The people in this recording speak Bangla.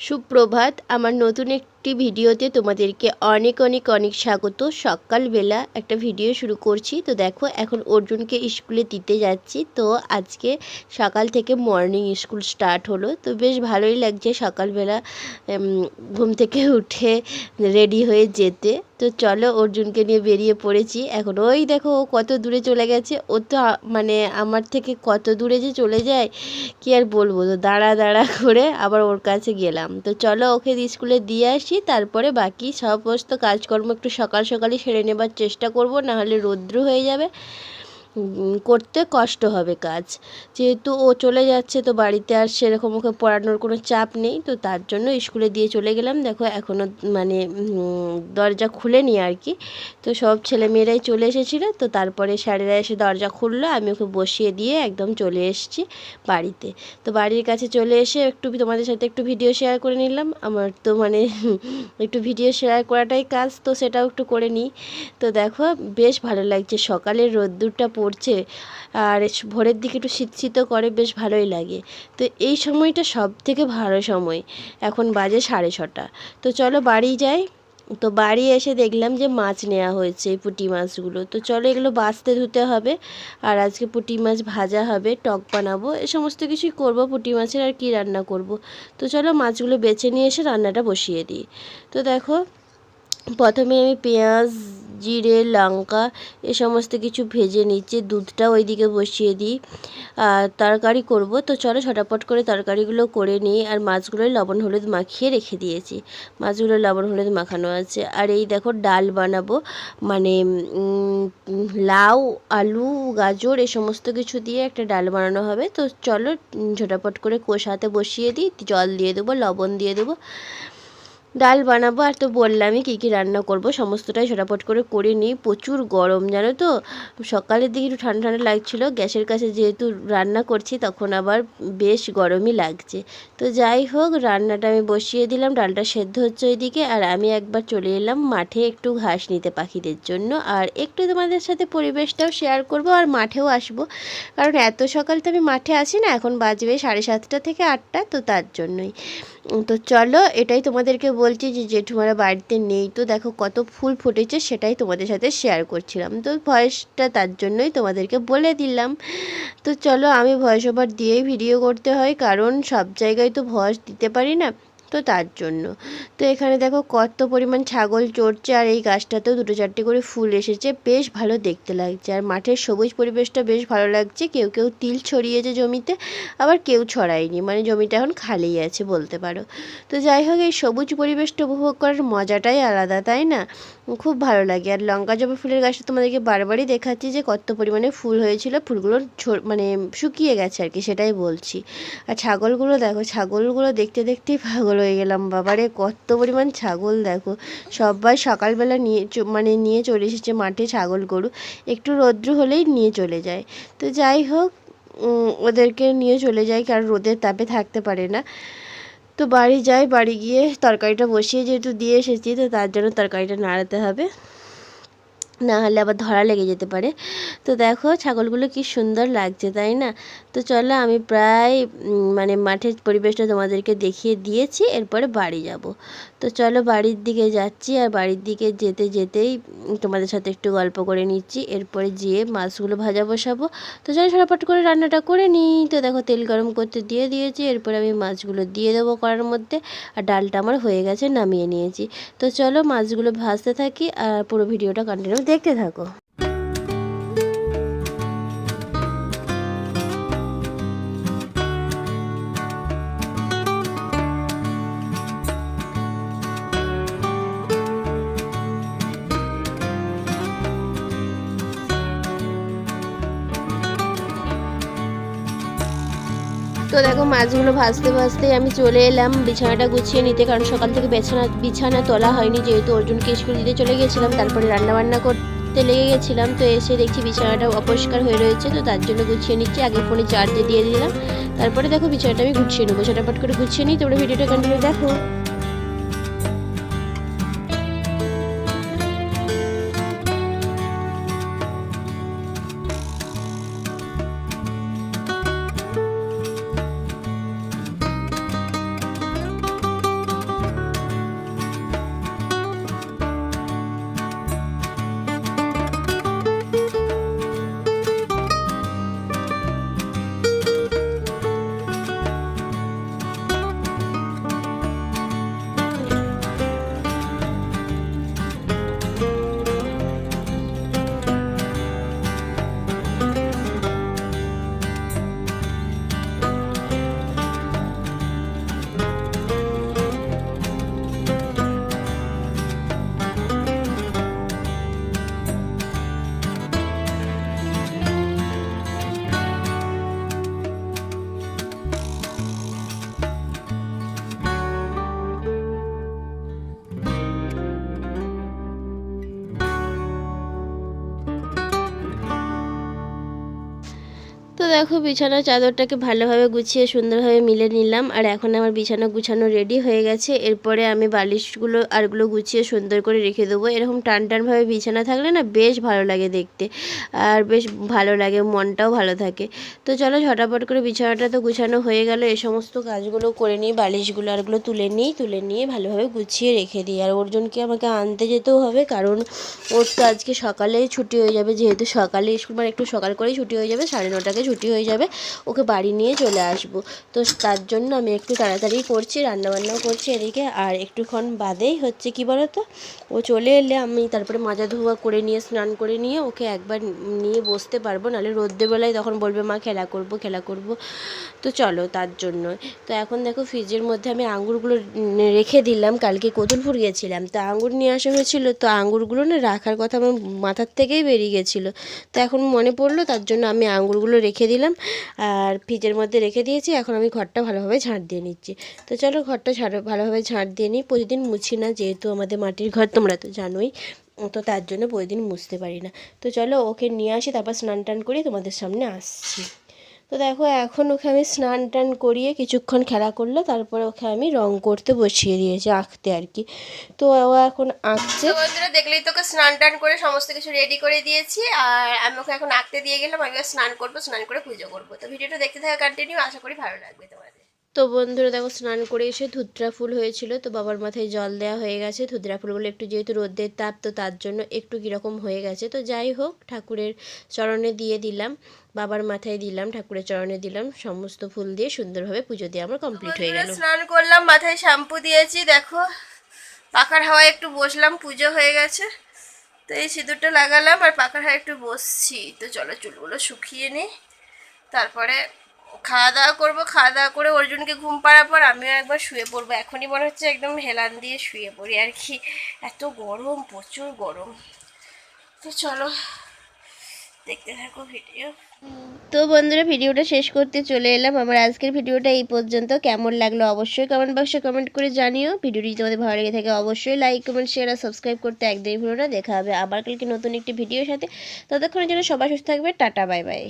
সুপ্রভাত আমার নতুন একটি ভিডিওতে তোমাদেরকে অনেক অনেক অনেক স্বাগত। সকালবেলা একটা ভিডিও শুরু করছি। তো দেখো, এখন অর্জুনকে স্কুলে দিতে যাচ্ছি। তো আজকে সকাল থেকে মর্নিং স্কুল স্টার্ট হলো। তো বেশ ভালোই লাগছে সকালবেলা ঘুম থেকে উঠে রেডি হয়ে যেতে। তো চলো, অর্জুনকে নিয়ে বেরিয়ে পড়েছি। এখন ওই দেখো, ও কত দূরে চলে গেছে। ও তো মানে আমার থেকে কত দূরে যে চলে যায়, কি আর বলব? তো দাঁড়া দাঁড়া করে আবার ওর কাছে গেলাম। তো চলো, ওকে স্কুলে দিয়ে আসি। তারপরে বাকি সমস্ত কাজকর্ম একটু সকাল সকালই সেরে নেবার চেষ্টা করব, নাহলে রৌদ্র হয়ে যাবে। করতে কষ্ট হবে কাজ। যেহেতু ও চলে যাচ্ছে, তো বাড়িতে আর সেরকম ওকে পড়ানোর কোনো চাপ নেই, তো তার জন্য স্কুলে দিয়ে চলে গেলাম। দেখো এখনও মানে দরজা খুলেনি আর কি। তো সব ছেলেমেয়েরাই চলে এসেছিল, তো তারপরে স্যারেরা এসে দরজা খুললো। আমি ওকে বসিয়ে দিয়ে একদম চলে এসেছি বাড়িতে। তো বাড়ির কাছে চলে এসে একটু তোমাদের সাথে একটু ভিডিও শেয়ার করে নিলাম। আমার তো মানে একটু ভিডিও শেয়ার করাটাই কাজ, তো সেটাও একটু করে নিই। তো দেখো, বেশ ভালো লাগছে। সকালের রোদ্দুরটা পড়ছে। আর ভোরের দিকে একটু শীত শীতও করে, বেশ ভালোই লাগে। তো এই সময়টা সব থেকে ভালো সময়। এখন বাজে সাড়ে ছটা। তো চলো বাড়ি যাই। তো বাড়ি এসে দেখলাম যে মাছ নেওয়া হয়েছে পুঁটি মাছগুলো। তো চলো এগুলো বাছতে ধুতে হবে। আর আজকে পুঁটি মাছ ভাজা হবে, টক বানাবো। এ সমস্ত কিছুই করব, পুঁটি মাছের আর কি রান্না করব। তো চলো মাছগুলো বেছে নিয়ে এসে রান্নাটা বসিয়ে দিই। তো দেখো, প্রথমে আমি পেঁয়াজ জিরে, লঙ্কা, এ সমস্ত কিছু ভেজে নিচ্ছি। দুধটা ওইদিকে বসিয়ে দিই। আর তরকারি করব। তো চলো ছটাপট করে তরকারিগুলো করে নিই। আর মাছগুলোই লবণ, হলুদ মাখিয়ে রেখে দিয়েছি। মাছগুলো লবণ, হলুদ মাখানো আছে। আর এই দেখো ডাল বানাবো। মানে লাউ, আলু, গাজর, এ সমস্ত কিছু দিয়ে একটা ডাল বানানো হবে। তো চলো ঝটাপট করে কষাতে বসিয়ে দিই। জল দিয়ে দেবো, লবণ দিয়ে দেবো। ডাল বানাবো আর তো বললামই কী কী রান্না করব, সমস্তটাই ঝটাপট করে করে নিই। প্রচুর গরম, জানো তো? সকালের দিকে একটু ঠান্ডা ঠান্ডা লাগছিল, গ্যাসের কাছে যেহেতু রান্না করছি তখন আবার বেশ গরমই লাগছে। তো যাই হোক, রান্নাটা আমি বসিয়ে দিলাম, ডালটা সেদ্ধ হচ্ছে ওইদিকে, আর আমি একবার চলে এলাম মাঠে একটু ঘাস নিতে পাখিদের জন্য। আর একটু তোমাদের সাথে পরিবেশটাও শেয়ার করব আর মাঠেও আসব। কারণ এত সকাল তো আমি মাঠে আসি না, এখন বাজবে সাড়ে সাতটা থেকে আটটা, তো তার জন্যই। তো চলো, এটাই তোমাদেরকে বলছি যে জেঠুমারা বাড়িতে নেই। তো দেখো কত ফুল ফুটেছে, সেটাই তোমাদের সাথে শেয়ার করছিলাম। তো ভয়েসটা তার জন্যই তোমাদেরকে বলে দিলাম। তো চলো, আমি ভয়েস ওভার দিয়েই ভিডিও করতে হয়, কারণ সব জায়গায় তো ভয়েস দিতে পারি না। তো তার জন্য। তো এখানে দেখো কত পরিমাণ ছাগল চড়ছে আর এই গাছটাতেও দুটো চারটে করে ফুল এসেছে। বেশ ভালো দেখতে লাগছে। আর মাঠের সবুজ পরিবেশটা বেশ ভালো লাগছে। কেউ কেউ তিল ছড়িয়েছে জমিতে, আবার কেউ ছড়ায়নি। মানে জমিটা এখন খালি আছে বলতে পারো। তো যাই হোক, এই সবুজ পরিবেশটা উপভোগ করার মজাটাই আলাদা, তাই না? খুব ভালো লাগে। আর লঙ্কা জবা ফুলের গাছটা তোমাদেরকে বারবারই দেখাচ্ছি যে কত পরিমাণে ফুল হয়েছিল। ফুলগুলো মানে শুকিয়ে গেছে আর কি, সেটাই বলছি। আর ছাগলগুলো দেখো, ছাগলগুলো দেখতে দেখতেই পাগল হয়ে গেলাম। বাবারে, কত পরিমাণ ছাগল দেখো। সবাই সকালবেলা নিয়ে মানে নিয়ে চলে এসেছে মাঠে ছাগল গরু। একটু রৌদ্র হলেই নিয়ে চলে যায়। তো যাই হোক ওদেরকে নিয়ে চলে যায়, কারণ রোদের তাপে থাকতে পারে না। তো বাড়ি যাই, বাড়ি গিয়ে তরকারিটা বসিয়ে যেহেতু দিয়ে এসেছি, তো তার জন্য তরকারিটা নাড়াতে হবে। না হলে আবার ধরা লেগে যেতে পারে। তো দেখো ছাগলগুলো কি সুন্দর লাগছে, তাই না? তো চলো আমি প্রায় মানে মাঠের পরিবেশটা তোমাদেরকে দেখিয়ে দিয়েছি, এরপরে বাড়ি যাব। তো চলো বাড়ির দিকে যাচ্ছি আর বাড়ির দিকে যেতে যেতেই তোমাদের সাথে একটু গল্প করে নিচ্ছি। এরপরে যেয়ে মাছগুলো ভাজা বসাবো। তো চলো সরাপট করে রান্নাটা করে নিই। তো দেখো তেল গরম করতে দিয়ে দিয়েছি। এরপরে আমি মাছগুলো দিয়ে দেবো করার মধ্যে। আর ডালটা আমার হয়ে গেছে, নামিয়ে নিয়েছি। তো চলো মাছগুলো ভাজতে থাকি আর পুরো ভিডিওটা কন্টিনিউ দেখতে থাকো। তো দেখো মাছগুলো ভাজতে ভাজতে আমি চলে এলাম। বিছানাটা গুছিয়ে নিতে, কারণ সকাল থেকে বিছানা বিছানা তোলা হয়নি যেহেতু অর্জুনকে স্কুল দিতে চলে গেছিলাম, তারপরে রান্নাবান্না করতে লেগে গেছিলাম। তো এসে দেখছি বিছানাটা অপরিষ্কার হয়ে রয়েছে, তো তার জন্য গুছিয়ে নিচ্ছি। আগে ফোনে চার্জে দিয়ে দিলাম। তারপরে দেখো বিছানাটা আমি গুছিয়ে নেব। ঝটাপট করে গুছিয়ে নিই, তোমরা ভিডিওটা কন্টিনিউ দেখো। দেখো, বিছানার চাদরটাকে ভালোভাবে গুছিয়ে সুন্দরভাবে মিলে নিলাম। আর এখন আমার বিছানা গুছানো রেডি হয়ে গেছে। এরপরে আমি বালিশগুলো আরগুলো গুছিয়ে সুন্দর করে রেখে দেবো। এরকম টান টানভাবে বিছানা থাকলে না বেশ ভালো লাগে দেখতে। আর বেশ ভালো লাগে, মনটাও ভালো থাকে। তো চলো, ঝটাপট করে বিছানাটা তো গুছানো হয়ে গেল। এ সমস্ত কাজগুলো করে নিই বালিশগুলো আরগুলো তুলে নিই, তুলে নিয়ে ভালোভাবে গুছিয়ে রেখে দিই। আর অর্জুনকে আমাকে আনতে যেতেও হবে, কারণ ওর তো আজকে সকালেই ছুটি হয়ে যাবে। যেহেতু সকালে স্কুল মানে একটু সকাল করেই ছুটি হয়ে যাবে, সাড়ে নটাকে ছুটি হয়ে যাবে, ওকে বাড়ি নিয়ে চলে আসব। তো তার জন্য আমি একটু তাড়াতাড়ি করছি, রান্নাবান্নাও করছি এদিকে। আর একটুক্ষণ বাদেই হচ্ছে কি বলো তো ও চলে এলে আমি তারপরে মাজা ধোয়া করে নিয়ে, স্নান করে নিয়ে ওকে একবার নিয়ে বসতে পারব। নাহলে রোদ্রেবেলায় তখন বলবে, মা, খেলা করব খেলা করব। তো চলো তার জন্য তো এখন দেখো ফ্রিজের মধ্যে আমি আঙুরগুলো রেখে দিলাম। কালকে কতুলপুর গেছিলাম। তো আঙুর নিয়ে আসা হয়েছিল। তো আঙুরগুলো না রাখার কথা আমার মাথার থেকেই বেরিয়ে গেছিল। তো এখন মনে পড়ল তার জন্য আমি আঙুরগুলো রেখে দিলাম আর ফ্রিজের মধ্যে রেখে দিয়েছি। এখন আমি ঘরটা ভালোভাবে ঝাঁট দিয়ে নিচ্ছি। তো চলো ঘরটা ঝাড়, ভালোভাবে ঝাঁট দিয়ে নিই। প্রতিদিন মুছি না, যেহেতু আমাদের মাটির ঘর, তোমরা তো জানোই। তো তার জন্য প্রতিদিন মুছতে পারি না। তো চলো ওকে নিয়ে আসি, তারপর স্নান টান করে তোমাদের সামনে আসছি। তো দেখো, এখন ওকে আমি স্নান টান করিয়ে কিছুক্ষণ খেলা করল, তারপরে ওকে আমি রং করতে বসিয়ে দিয়েছি, আঁকতে আর কি। তো ও এখন আঁকছে। বন্ধুরা, দেখলেই তোকে স্নান টান করে সমস্ত কিছু রেডি করে দিয়েছি, আর আমি ওকে এখন আঁকতে দিয়ে গেলাম, আমি স্নান করব, স্নান করে পুজো করব। তো ভিডিওটা দেখতে থাকা কন্টিনিউ আশা করি ভালো লাগবে তোমাদের। তো বন্ধুরা দেখো, স্নান করে এসে ধুতরা ফুল হয়েছিল, তো বাবার মাথায় জল দেওয়া হয়ে গেছে। ধুতরা ফুলগুলো একটু যেহেতু রোদের তাপ, তো তার জন্য একটু কীরকম হয়ে গেছে। তো যাই হোক, ঠাকুরের চরণে দিয়ে দিলাম, বাবার মাথায় দিলাম, ঠাকুরের চরণে দিলাম, সমস্ত ফুল দিয়ে সুন্দরভাবে পুজো দিয়ে আমার কমপ্লিট হয়ে গেল। স্নান করলাম, মাথায় শ্যাম্পু দিয়েছি, দেখো, পাখার হাওয়ায় একটু বসলাম, পুজো হয়ে গেছে। তো এই সিঁদুরটা লাগালাম, আর পাখার হাওয়ায় একটু বসছি। তো চলো চুলগুলো শুকিয়ে নিই, তারপরে খাওয়া দাওয়া করব, খাওয়া দাওয়া করে অর্জুনকে ঘুম পাড়ার পর আমিও একবার শুয়ে পড়ব। এখনই মনে হচ্ছে একদম হেলান দিয়ে শুয়ে পড়ি আর কি। এত গরম, প্রচুর গরম। তো চলো, দেখতে থাকো ভিডিও তো বন্ধুরা ভিডিওটা শেষ করতে চলে এলাম। আমার আজকের ভিডিওটা এই পর্যন্ত। কেমন লাগল অবশ্যই কমেন্ট বক্সে কমেন্ট করে জানিও। ভিডিওটি তোমাদের ভালো লেগে থাকে, অবশ্যই লাইক কমেন্ট শেয়ার আর সাবস্ক্রাইব করতে একদিন ভিডিওটা দেখা হবে আবার কালকে নতুন একটি ভিডিওর সাথে। ততক্ষণের জন্য সবাই সুস্থ থাকবে। Tata bye bye